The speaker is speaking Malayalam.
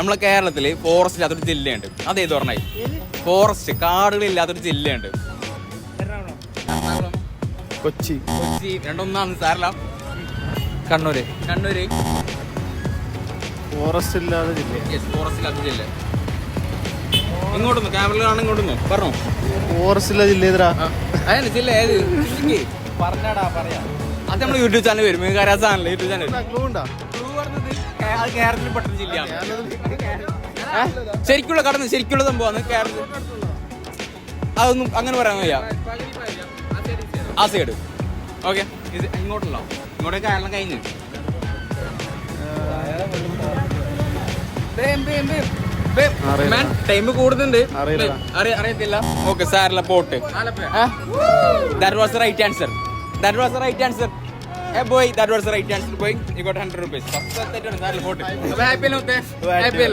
നമ്മളെ കേരളത്തിൽ ഫോറസ്റ്റ് ഇല്ലാത്തൊരു ജില്ലയുണ്ട്. അതേത് പറഞ്ഞായി ഫോറസ്റ്റ് കാടുകളില്ലാത്തൊരു ജില്ലയുണ്ട്. കൊച്ചി. കൊച്ചി. രണ്ടൊന്നാണ് സാറല്ല കണ്ണൂര്. കണ്ണൂര്. ഫോറസ്റ്റ് ഇല്ലാത്ത ജില്ല. ഫോറസ്റ്റ് ഇല്ലാത്ത ജില്ല. ഇങ്ങോട്ടൊന്നു ക്യാമറയിൽ കാണാൻ ഇങ്ങോട്ടൊന്നു. പറഞ്ഞു? ഫോറസ്റ്റ് ഇല്ലാത്ത ജില്ല ഏതാ അതെ ജില്ല ഏത്. പറഞ്ഞാടാ പറയാ. അത് നമ്മുടെ യൂട്യൂബ് ചാനൽ വരും. മികാരാ ചാനൽ യൂട്യൂബ് ചാനൽ ക്ലൂ ഉണ്ടാ? അത് കേരളത്തിൽ പെട്ട ജില്ലയാണ് ശരിക്കുള്ള കടന്ന് ശരിക്കുള്ള സംഭവമാണ് കേരളത്തിൽ. അതൊന്നും അങ്ങനെ പറയാൻ വയ്യ. ആ സൈഡ് ഓക്കെ ഇത് ഇങ്ങോട്ടല്ല ഇങ്ങോട്ടേ കേരളം കഴിഞ്ഞു. ടൈം കൂടുന്നുണ്ട്. അറിയത്തില്ല. ഓക്കെ സാറിലെ pot. That was right answer that was right answer boy that was right answer boy you got hundred rupees first തെറ്റാണ് സാറില്ല പോട്ട് ഹാപ്പി അല്ലേ ഹാപ്പി അല്ലേ